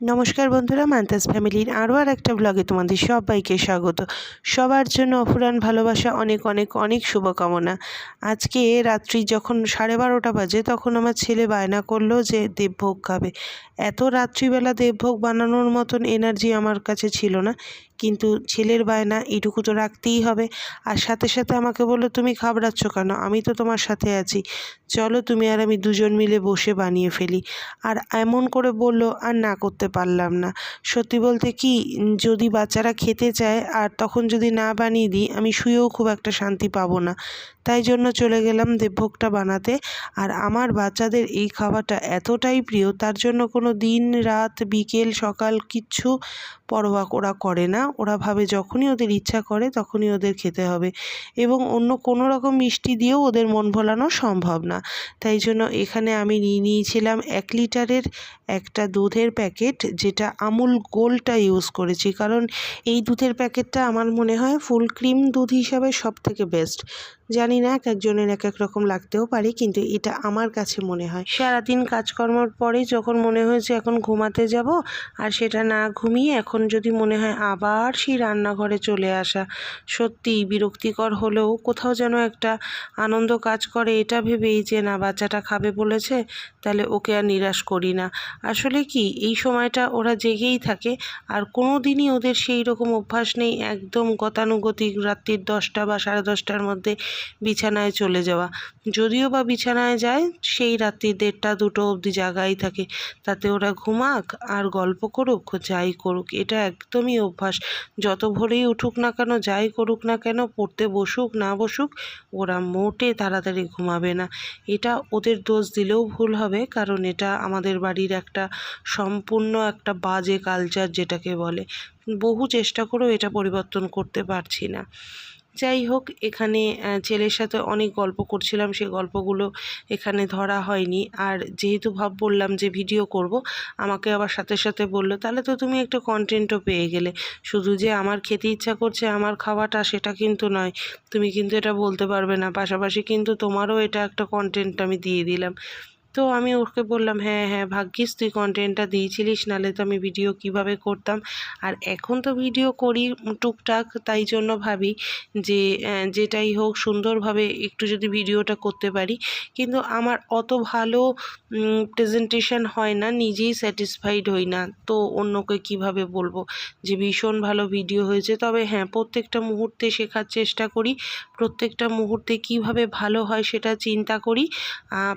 নমস্কার বন্ধুরা মান্তাস ফ্যামিলির আরও আর একটা ব্লগে তোমাদের সবাইকে স্বাগত। সবার জন্য অফুরান ভালোবাসা অনেক অনেক অনেক শুভকামনা। আজকে রাত্রি যখন সাড়ে বারোটা বাজে, তখন আমার ছেলে বায়না করল যে দেবভোগ খাবে। এত রাত্রিবেলা দেবভোগ বানানোর মতন এনার্জি আমার কাছে ছিল না। কিন্তু ছেলের বায়না এটুকু তো রাখতেই হবে। আর সাথে সাথে আমাকে বলল, তুমি খাবড়াচ্ছ কেন? আমি তো তোমার সাথে আছি। চলো তুমি আর আমি দুজন মিলে বসে বানিয়ে ফেলি। আর এমন করে বলল, আর না করতে পারলাম না। সত্যি বলতে কি, যদি বাচ্চারা খেতে চায় আর তখন যদি না বানিয়ে দিই, আমি শুয়েও খুব একটা শান্তি পাবো না। তাই জন্য চলে গেলাম দেবভোগটা বানাতে। আর আমার বাচ্চাদের এই খাবারটা এতটাই প্রিয়, তার জন্য কোনো দিন, রাত, বিকেল, সকাল কিচ্ছু পরোয়া ওরা করে না। ওরা ভাবে যখনই ওদের ইচ্ছা করে তখনই ওদের খেতে হবে। এবং অন্য কোনো রকম মিষ্টি দিয়েও ওদের মন ভোলানো সম্ভব না। তাই জন্য এখানে আমি নিয়ে নিয়েছিলাম এক লিটারের একটা দুধের প্যাকেট, যেটা আমুল গোলটা ইউজ করেছি। কারণ এই দুধের প্যাকেটটা আমার মনে হয় ফুল ক্রিম দুধ হিসাবে সব থেকে বেস্ট। জানি না এক একজনের এক এক রকম লাগতেও পারে, কিন্তু এটা আমার কাছে মনে হয়। সারাদিন কাজকর্মর পরে যখন মনে হয়েছে এখন ঘুমাতে যাব, আর সেটা না ঘুমিয়ে এখন যদি মনে হয় আবার সেই রান্নাঘরে চলে আসা, সত্যিই বিরক্তিকর হলেও কোথাও যেন একটা আনন্দ কাজ করে, এটা ভেবেই যে না, বাচ্চাটা খাবে বলেছে, তাহলে ওকে আর নিরাশ করি না। আসলে কি, এই সময়টা ওরা জেগেই থাকে, আর কোনো দিনই ওদের সেই রকম অভ্যাস নেই, একদম গতানুগতিক রাত্রির দশটা বা সাড়ে দশটার মধ্যে বিছানায় চলে যাওয়া। যদিও বা বিছানায় যায়, সেই রাত্রি দেড়টা দুটো অবধি জাগাই থাকে। তাতে ওরা ঘুমাক আর গল্প করুক, যাই করুক, এটা একদমই অভ্যাস। যত ভোরেই উঠুক না কেন, যাই করুক না কেন, পড়তে বসুক, না বসুক, ওরা মোটে তাড়াতাড়ি ঘুমাবে না। এটা ওদের দোষ দিলেও ভুল হবে, কারণ এটা আমাদের বাড়ির একটা সম্পূর্ণ একটা বাজে কালচার যেটাকে বলে। বহু চেষ্টা করেও এটা পরিবর্তন করতে পারছি না। যাই হোক, এখানে ছেলের সাথে অনেক গল্প করছিলাম সেই গল্পগুলো এখানে ধরা হয়নি। আর যেহেতু ভাব বললাম যে ভিডিও করব, আমাকে আবার সাথে সাথে বলল, তাহলে তো তুমি একটা কন্টেন্টও পেয়ে গেলে। শুধু যে আমার খেতে ইচ্ছা করছে, আমার খাওয়াটা সেটা কিন্তু নয়। তুমি কিন্তু এটা বলতে পারবে না। পাশাপাশি কিন্তু তোমারও এটা একটা কন্টেন্ট আমি দিয়ে দিলাম। তো আমি ওকে বললাম হ্যাঁ হ্যাঁ ভাগ্যিস তুই কন্টেন্টটা দিয়েছিলিস, নাহলে তো আমি ভিডিও কীভাবে করতাম? আর এখন তো ভিডিও করি টুকটাক, তাই জন্য ভাবি যে যেটাই হোক সুন্দরভাবে একটু যদি ভিডিওটা করতে পারি। কিন্তু আমার অত ভালো প্রেজেন্টেশন হয় না, নিজেই স্যাটিসফাইড হই না। তো অন্যকে কীভাবে বলব যে, ভীষণ ভালো ভিডিও হয়েছে। তবে হ্যাঁ প্রত্যেকটা মুহূর্তে শেখার চেষ্টা করি। প্রত্যেকটা মুহূর্তে কীভাবে ভালো হয় সেটা চিন্তা করি।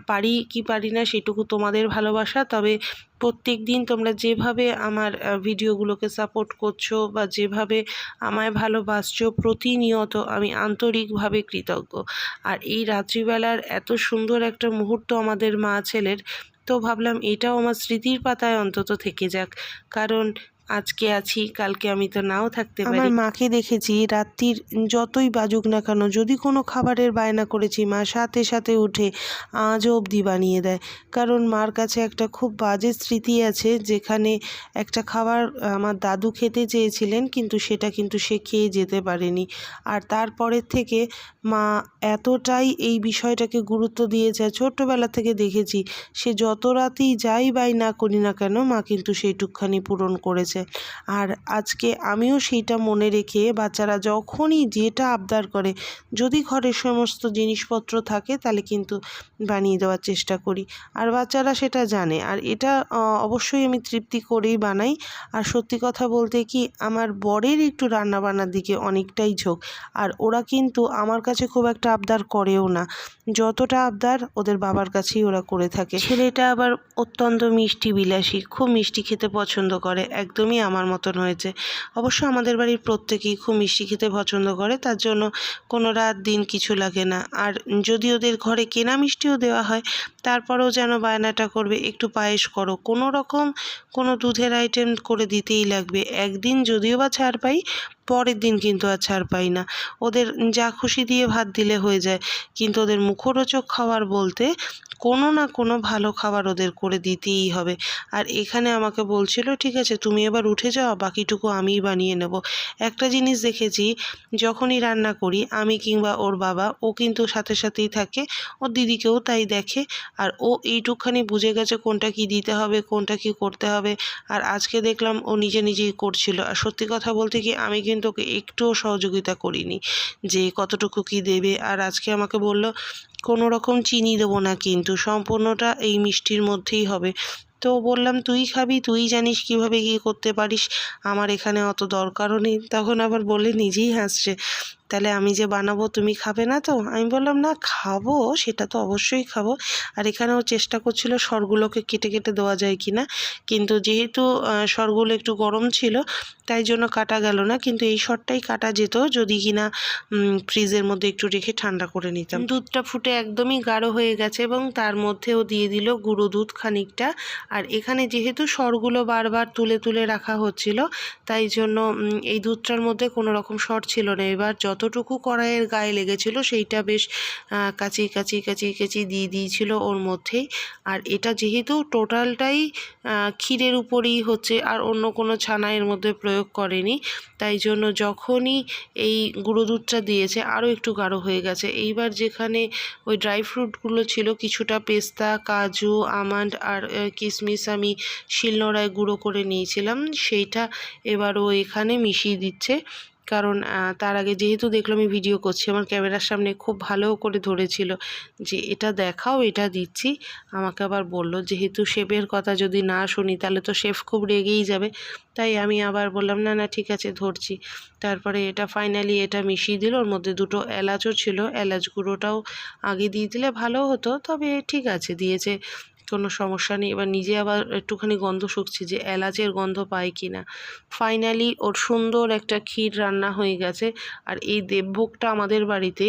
পারি কি পারি না, সেটুকু তোমাদের ভালোবাসা। তবে প্রত্যেক দিন তোমরা যেভাবে আমার ভিডিওগুলোকে সাপোর্ট করছ বা যেভাবে আমায় ভালোবাসছো, প্রতিনিয়ত আমি আন্তরিকভাবে কৃতজ্ঞ। আর এই রাত্রিবেলার এত সুন্দর একটা মুহূর্ত আমাদের মা ছেলের, তো ভাবলাম এটাও আমার স্মৃতির পাতায় অন্তত থেকে যাক। কারণ আজকে আছি কালকে আমি তো নাও থাকতে পারি। আমার মাকে দেখেছি রাত্রির যতই বাজুক না কেন যদি কোনো খাবারের বায়না করেছি মা সাথে সাথে উঠে আজও অবধি বানিয়ে দেয়। কারণ মার কাছে একটা খুব বাজে স্মৃতি আছে যেখানে একটা খাবার আমার দাদু খেতে চেয়েছিলেন কিন্তু সেটা কিন্তু সে খেয়ে যেতে পারেনি। আর তারপরের থেকে মা এতটাই এই বিষয়টাকে গুরুত্ব দিয়েছে ছোট্টবেলা থেকে দেখেছি সে যত রাতেই যাই বাই না করি না কেন মা কিন্তু সেইটুকখানি পূরণ করেছে। আর আজকে আমিও সেইটা মনে রেখে বাচ্চারা যখনই যেটা আবদার করে, যদি ঘরের সমস্ত জিনিসপত্র থাকে তাহলে কিন্তু বানিয়ে দেওয়ার চেষ্টা করি। আর বাচ্চারা সেটা জানে। আর এটা অবশ্যই আমি তৃপ্তি করেই বানাই। আর সত্যি কথা বলতে কি, আমার বরের একটু রান্নাবান্নার দিকে অনেকটাই ঝোঁক। আর ওরা কিন্তু আমার কাছে খুব একটা আবদার করেও না। যতটা আবদার ওদের বাবার কাছেই ওরা করে থাকে। ছেলেটা আবার অত্যন্ত মিষ্টি বিলাসী, খুব মিষ্টি খেতে পছন্দ করে একদমই আমার মতন হয়েছে। অবশ্য আমাদের বাড়ির প্রত্যেকেই খুব মিষ্টি খেতে পছন্দ করে, তার জন্য কোনো রাত দিন কিছু লাগে না। আর যদি ওদের ঘরে কেনা মিষ্টিও দেওয়া হয়, তারপরেও যেন বায়নাটা করবে, একটু পায়েস করো। কোনো রকম কোনো দুধের আইটেম করে দিতেই লাগবে। একদিন যদিও বা ছাড় পাই, পরের দিন কিন্তু আর ছাড় পাই না। ওদের যা খুশি দিয়ে ভাত দিলে হয়ে যায়। কিন্তু ওদের মুখরোচক খাবার বলতে কোনো না কোনো ভালো খাবার ওদের করে দিতেই হবে। আর এখানে আমাকে বলছিল, ঠিক আছে, তুমি এবার উঠে যাও, বাকিটুকু আমিই বানিয়ে নেব। একটা জিনিস দেখেছি, যখনই রান্না করি, আমি কিংবা ওর বাবা, ও কিন্তু সাথে সাথেই থাকে, ওর দিদিকেও তাই দেখে, আর ও এইটুকখানি বুঝে গেছে কোনটা কি দিতে হবে, কোনটা কি করতে হবে। আর আজকে দেখলাম ও নিজে নিজেই করছিল। আর সত্যি কথা বলতে কি, আমি কিন্তু ওকে একটুও সহযোগিতা করিনি, যে কতটুকু কি দেবে। আর আজকে আমাকে বলল কোনো রকম চিনি দেবো না কিন্তু সম্পূর্ণটা এই মিষ্টির মধ্যেই হবে। তো বললাম, তুই খাবি, তুই জানিস কীভাবে কি করতে পারিস? আমার এখানে অত দরকারও নেই। তখন আবার বলে, নিজেই হাসছে। তাহলে আমি যে বানাবো, তুমি খাবে না তো? আমি বললাম, না, খাব, সেটা তো অবশ্যই খাব। আর এখানেও চেষ্টা করছিল সরগুলোকে কেটে কেটে দেওয়া যায় কি না? কিন্তু যেহেতু সরগুলো একটু গরম ছিল, তাই জন্য কাটা গেল না। কিন্তু এই সরটাই কাটা যেত যদি কিনা ফ্রিজের মধ্যে একটু রেখে ঠান্ডা করে নিতাম। দুধটা ফুটে একদমই গাঢ় হয়ে গেছে এবং তার মধ্যেও দিয়ে দিল গুঁড়ো দুধ খানিকটা। আর এখানে যেহেতু সরগুলো বারবার তুলে তুলে রাখা হচ্ছিল, তাই জন্য এই দুধটার মধ্যে কোনো রকম সর ছিল না। এবার যতটুকু কড়াইয়ের গায়ে লেগেছিল সেইটা বেশ কাচি কাচি কাচি কাচি দিয়ে দিয়েছিল ওর মধ্যেই। আর এটা যেহেতু টোটালটাই ক্ষীরের উপরেই হচ্ছে আর অন্য কোনো ছানা এর মধ্যে প্রয়োগ করেনি, তাই জন্য যখনই এই গুঁড়ো দুধটা দিয়েছে আরও একটু গাঢ় হয়ে গেছে। এইবার যেখানে ওই ড্রাই ফ্রুটগুলো ছিল কিছুটা পেস্তা, কাজু, আমন্ড আর কিশমিশ আমি শিলনোড়ায় গুঁড়ো করে নিয়েছিলাম, সেইটা এবার ও এখানে মিশিয়ে দিচ্ছে। কারণ তার আগে যেহেতু দেখল আমি ভিডিও করছি, আমার ক্যামেরার সামনে খুব ভালো করে ধরেছিল যে, এটা দেখাও, এটা দিচ্ছি। আমাকে আবার বলল, যেহেতু শেফের কথা যদি না শুনি, তাহলে তো শেফ খুব রেগেই যাবে। তাই আমি আবার বললাম, না না, ঠিক আছে, ধরছি। তারপরে এটা ফাইনালি এটা মিশিয়ে দিল, ওর মধ্যে দুটো এলাচও ছিল, এলাচ গুঁড়োটাও আগে দিয়ে দিলে ভালো হতো, তবে ঠিক আছে, দিয়েছে। কোনো সমস্যা নেই। এবার নিজে আবার একটুখানি গন্ধ শুকছি যে এলাচের গন্ধ পাই কি না ফাইনালি ওর সুন্দর একটা ক্ষীর রান্না হয়ে গেছে। আর এই দেবভোগটা আমাদের বাড়িতে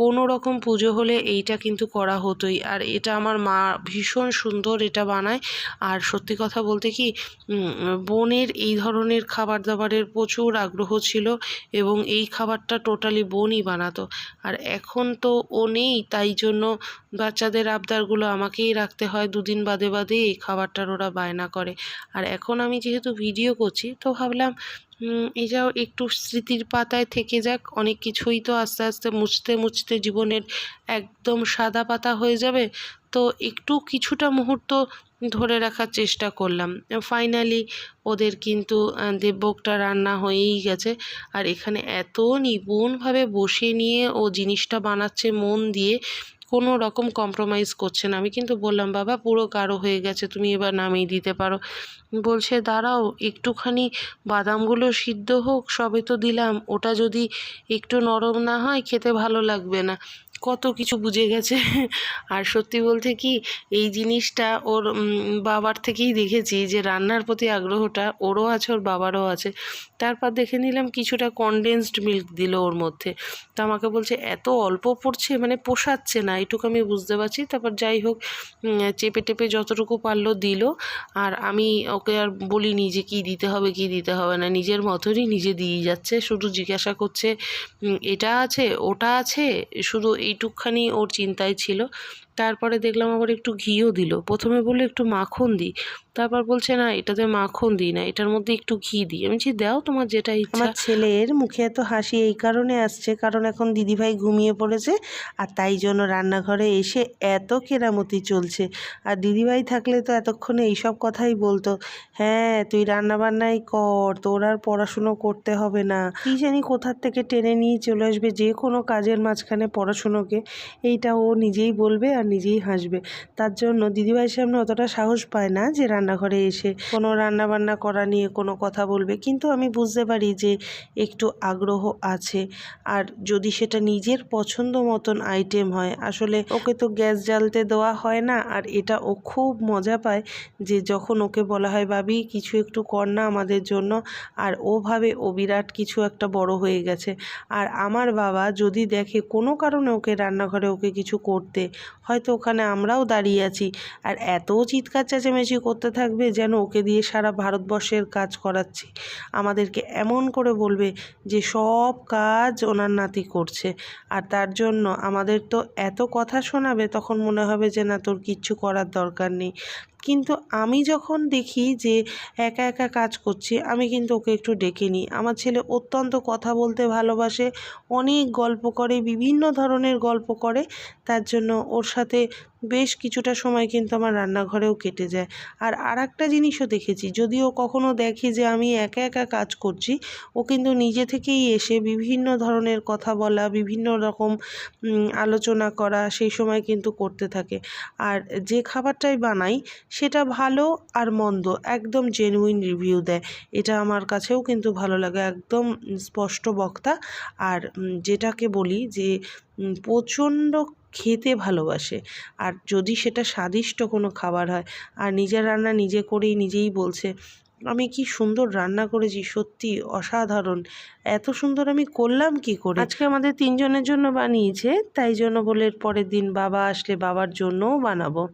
কোনো রকম পুজো হলে এইটা কিন্তু করা হতোই। আর এটা আমার মা ভীষণ সুন্দর এটা বানায়। আর সত্যি কথা বলতে কি বোনের এই ধরনের খাবার দাবারের প্রচুর আগ্রহ ছিল এবং এই খাবারটা টোটালি বোনই বানাতো। আর এখন তো ও নেই, তাই জন্য বাচ্চাদের আবদারগুলো আমাকেই রাখতে হয়। দুদিন বাদে বাদে এই খাবারটার ওরা বায়না করে। আর এখন আমি যেহেতু ভিডিও করছি, তো ভাবলাম এটাও একটু স্মৃতির পাতায় থেকে যাক। অনেক কিছুই তো আস্তে আস্তে মুছতে মুছতে জীবনের একদম সাদা পাতা হয়ে যাবে। তো একটু কিছুটা মুহূর্ত ধরে রাখার চেষ্টা করলাম। ফাইনালি ওদের কিন্তু দেবভোগটা রান্না হয়েই গেছে। আর এখানে এত নিপুণভাবে বসে নিয়ে ও জিনিসটা বানাচ্ছে মন দিয়ে। কোনো রকম কম্প্রোমাইজ করছে না আমি কিন্তু বললাম, বাবা, পুরো গাঢ় হয়ে গেছে, তুমি এবার নামিয়ে দিতে পারো। বলছে, দাঁড়াও, একটুখানি বাদামগুলো সিদ্ধ হোক, সবে তো দিলাম। ওটা যদি একটু নরম না হয়, খেতে ভালো লাগবে না। কত কিছু বুঝে গেছে। আর সত্যি বলতে কি, এই জিনিসটা ওর বাবার থেকেই দেখেছি যে রান্নার প্রতি আগ্রহটা ওরও আছে, ওর বাবারও আছে। তারপর দেখে নিলাম কিছুটা কনডেন্সড মিল্ক দিল ওর মধ্যে। তো আমাকে বলছে, এত অল্প পড়ছে মানে পোষাচ্ছে না। এটুকু আমি বুঝতে পারছি। তারপর যাই হোক চেপে টেপে যতটুকু পারল দিল। আর আমি ওকে আর বলিনি যে কী দিতে হবে, কী দিতে হবে না। নিজের মতনই নিজে দিয়ে যাচ্ছে, শুধু জিজ্ঞাসা করছে এটা আছে, ওটা আছে? শুধু এইটুকখানি ওর চিন্তায় ছিল। তারপরে দেখলাম আবার একটু ঘিও দিল। প্রথমে বলল একটু মাখন দিই, তারপর বলছে, না, এটাতে মাখন দিই না, এটার মধ্যে একটু ঘি দিই। আমি বলছি, দাও তোমার যেটা ইচ্ছা। আমার ছেলের মুখে এত হাসি এই কারণে আসছে, কারণ এখন দিদিভাই ঘুমিয়ে পড়েছে আর তাই জন্য রান্নাঘরে এসে এত কেরামতি চলছে। আর দিদিভাই থাকলে তো এতক্ষণে এইসব কথাই বলতো হ্যাঁ তুই রান্নাবান্নাই কর, তোর আর পড়াশুনো করতে হবে না। কি জানি কোথার থেকে টেনে নিয়ে চলে আসবে যে কোনো কাজের মাঝখানে পড়াশুনোকে, এইটা ও নিজেই বলবে আর নিজেই হাসবে। তার জন্য দিদিভাইয়ের সামনে অতটা সাহস পায় না যে রান্নাঘরে এসে কোনো রান্না বান্না করা নিয়ে কোনো কথা বলবে। কিন্তু আমি বুঝতে পারি যে একটু আগ্রহ আছে। আর যদি সেটা নিজের পছন্দ মতন আইটেম হয়, আসলে ওকে তো গ্যাস জ্বালতে দেওয়া হয় না। আর এটা ও খুব মজা পায় যে যখন ওকে বলা হয়, ভাবি, কিছু একটু কর না আমাদের জন্য। আর ও ভাবে ও বিরাট কিছু একটা বড় হয়ে গেছে। আর আমার বাবা যদি দেখে কোনো কারণে ওকে রান্নাঘরে ওকে কিছু করতে হয়তো ওখানে আমরাও দাঁড়িয়ে আছি। আর এত চিৎকার চেঁচামেচি করতে থাকবে যেন ওকে দিয়ে সারা ভারতবর্ষের কাজ করাচ্ছি। আমাদেরকে এমন করে বলবে যে সব কাজ ওনার নাতি করছে। আর তার জন্য আমাদের তো এত কথা শোনাবে তখন মনে হবে যে না, তোর কিচ্ছু করার দরকার নেই। কিন্তু আমি যখন দেখি যে একা একা কাজ করছি, আমি কিন্তু ওকে একটু ডেকে নিই। আমার ছেলে অত্যন্ত কথা বলতে ভালোবাসে, অনেক গল্প করে, বিভিন্ন ধরনের গল্প করে। তার জন্য ওর সাথে বেশ কিছুটা সময় কিন্তু আমার রান্নাঘরেও কেটে যায়। আর আর একটা জিনিসও দেখেছি, যদিও কখনো দেখি যে আমি একা একা কাজ করছি, ও কিন্তু নিজে থেকেই এসে বিভিন্ন ধরনের কথা বলা, বিভিন্ন রকম আলোচনা করা সেই সময় কিন্তু করতে থাকে। আর যে খাবারটাই বানাই, সেটা ভালো আর মন্দ, একদম জেনুইন রিভিউ দেয়। এটা আমার কাছেও কিন্তু ভালো লাগে, একদম স্পষ্ট বক্তা। আর যেটাকে বলি যে প্রচণ্ড খেতে ভালোবাসে। আর যদি সেটা স্বাদিষ্ট কোনো খাবার হয়, আর নিজের রান্না নিজে করেই নিজেই বলছে, আমি কি সুন্দর রান্না করেছি, সত্যি অসাধারণ। এত সুন্দর আমি করলাম কি করে? আজকে আমাদের তিনজনের জন্য বানিয়েছে, তাই জন্য বলে পরের দিন বাবা আসলে বাবার জন্যও বানাবো।